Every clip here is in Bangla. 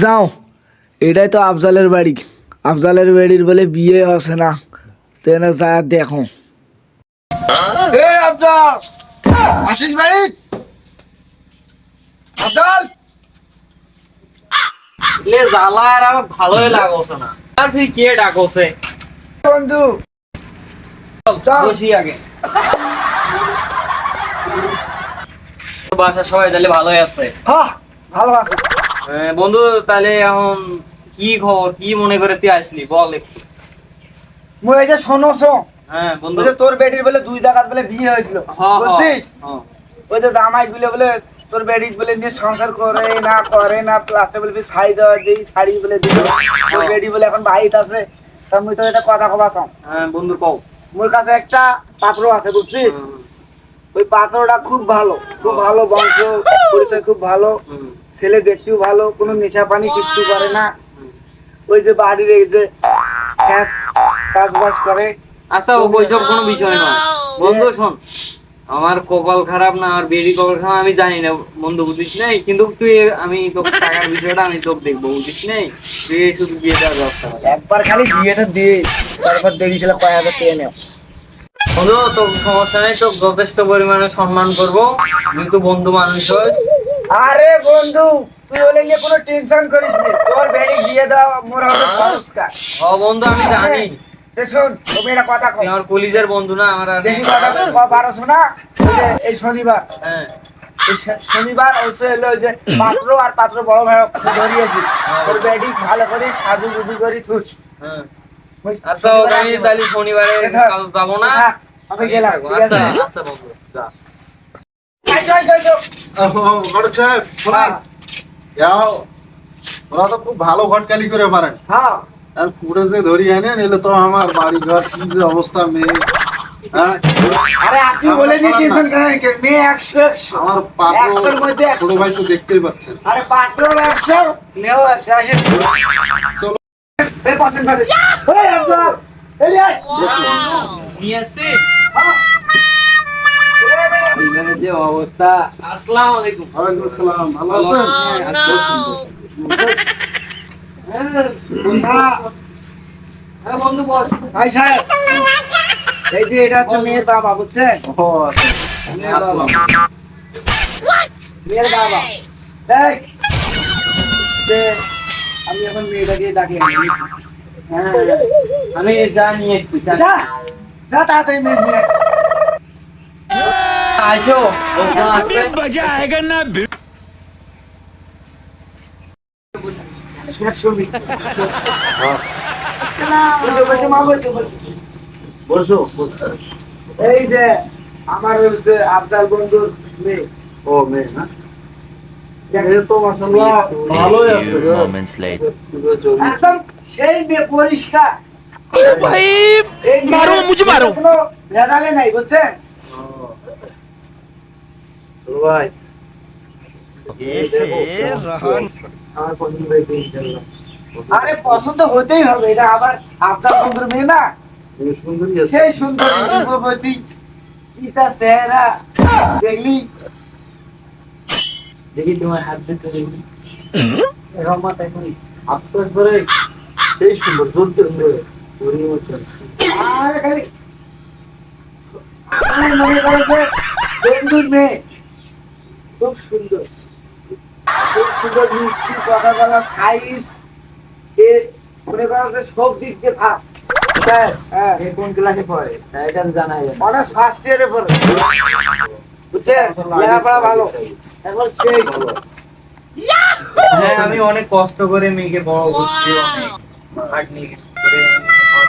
যাও এটাই তো আফজালের বাড়ি। আফজালের বাড়ির বলে বিয়ে হচ্ছে না। তেনে যা দেখো। এ আফজাল! আসিস বাড়ি? আফজাল! লে জ্বালা আর আমার ভালোই লাগছে না। আর ফির কে ডাকছে? বন্ধু। বসি আগে। বাসা সবাই তাহলে ভালোই আছে। হ্যাঁ ভালো আছে। বন্ধু তাহলে এখন কি খবর? কি মনে করে তুই আসলি? বল একটু। মুই এই যে হ্যাঁ বন্ধু। তোর বলে দুই জায়গাত বলে বিয়ে হয়েছিল হ্যাঁ, হ্যাঁ, বুঝছিস। ওই যে জামাই বলে বলে তোর বেটির বলে নিয়ে সংসার করে না করে না বলে শাড়ি দেওয়া দিই শাড়ি বলে তোর বেটি বলে এখন বাড়িতে আছে তা মুই তো এটা কথা কবা হ্যাঁ বন্ধু কও। মোর কাছে একটা পাত্র আছে বুঝছিস? ওই পাত্রটা খুব ভালো খুব ভালো বংশ পরিচয় খুব ভালো। ছেলে দেখতেও ভালো কোনো নেশা পানি কিচ্ছু করে না। ওই যে বাড়ির এই যে কাজবাজ করে। আচ্ছা ও বৈসব কোনো বিষয় নয়। বন্ধু শোন আমার কপাল খারাপ না আর বেরি কপাল খারাপ আমি জানি না বন্ধু বুঝিস নাই? কিন্তু তুই আমি তোকে টাকার বিষয়টা আমি তোকে দেখব বুঝিস নাই? তুই শুধু বিয়ে দেওয়ার ব্যবস্থা একবার খালি বিয়েটা দিয়ে তারপর দেখি ছেলে কয় হাজার টাকা নেও। বন্ধু তোর সমস্যা নেই তোকে যথেষ্ট পরিমাণে সম্মান করব। যেহেতু বন্ধু মানুষ হয় আরে বন্ধু তুই ওলে নিয়ে কোনো টেনশন করিস না। তোর বেড়ি বিয়ে দেওয়া মোর হবে সংস্কার। ও বন্ধু আমি জানি। এ শোন তুমি একটা কথা কও। আমার কলিজের বন্ধু না আমার আর বেশি কথা কও পারছ না? ওই যে এই শনিবার। হ্যাঁ। শনিবার হচ্ছে হলো যে পাত্র আর পাত্র বড় ভাই ধরিয়েছি। তোর বেডি ভালো করে সাজু গুজু করি থুস। হ্যাঁ। আচ্ছা আমি তাহলে শনিবারে কাল যাব না? আমি গেলাম আচ্ছা আচ্ছা বন্ধু যা। ঘটক সাহেব শোনেন। ওরা তো খুব ভালো ঘটকালি করে পারেন। হ্যাঁ। আর কুড়ে যে ধরি আনেন এলে তো আমার বাড়ি ঘর কি যে অবস্থা মেয়ে। হ্যাঁ? আরে আসি বলে নি টেনশন করেন কে মেয়ে একশো একশো আমার পাত্র একশোর মধ্যে ছোট ভাই তো দেখতেই পাচ্ছেন। আরে পাত্র একশো মেয়েও একশো আসে চলো। এই পছন্দ করে এই আব্দুল এই আয় নিয়ে আসছিস হ্যাঁ। এইখানে যে অবস্থা। আসসালামু আলাইকুম। ওয়ালাইকুম আসসালাম। ভালো আছেন? হ্যাঁ বন্ধু বস। ভাই সাহেব এই যে এটা হচ্ছে মেয়ের বাবা বুঝছেন? ও আচ্ছা। আসসালাম মেয়ের বাবা। আমি এখন মেয়েটাকে ডাকি। হ্যাঁ আমি যা নিয়ে এসছি যা। তাড়াতাড়ি মেয়ে আইসো বাজায়েগা না সুরাট শুনবি আসসালাম বলছো এই যে আমার যে আফজাল বন্ধুর মেয়ে ও মেয়ে না একদম সেই পরিষ্কার ভাই মারো মুঝে মারো ভেদালে নাই বুঝছেন ভাই আরে পছন্দ হতেই হবে এটা আবার আফজাল বন্ধুর মেয়ে না? সুন্দরী সেই সুন্দর রূপবতী। কি তার চেহারা দেখলি? দেখি তোমার হাত দিতে দেখি। রহমত এখন আফসোস করে সেই সুন্দর জ্বলতেছে আরে খালি আমার মনে করেছে বন্ধুর মেয়ে। খুব সুন্দর। খুব সুন্দর মিষ্টি কথা বলা সাইজ এ মনে করেছে সব দিক দিয়ে ফার্স্ট হ্যাঁ। কোন ক্লাসে পড়ে? এটা যায় অনার্স ফার্স্ট ইয়ারে পড়ে। বুঝছেন? লেখাপড়া ভালো। এখন সেই। হ্যাঁ আমি অনেক কষ্ট করে মেয়েকে বড় করছি। নিয়ে করে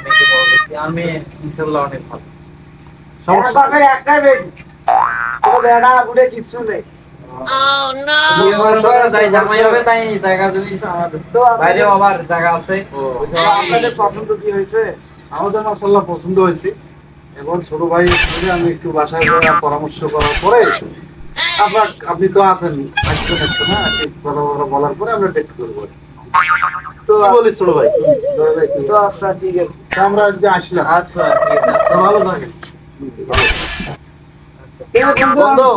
মেয়েকে বড় করছি। আমি ইনশাল্লাহ অনেক ভালো। একটাই ও বেড়া বুড়ে কিছু নেই। আমাদের তো আপনাদের- বাইরেও আবার জায়গা আছে। ও, তো আপনাদের পছন্দ কি হয়েছে? আমাদের মাসাল্লাহ পছন্দ হয়েছে। এখন ছোট ভাই আমি একটু বাসায় পরামর্শ করার পরে আপনার আপনি তো আছেন না কথা বলার পরে আমরা ডেট করব। তো ছোট ভাই? তো আচ্ছা ঠিক আছে। আমরা আজকে আসলাম। আচ্ছা ঠিক আছে আচ্ছা, ভালো থাকেন। বন্ধু বন্ধু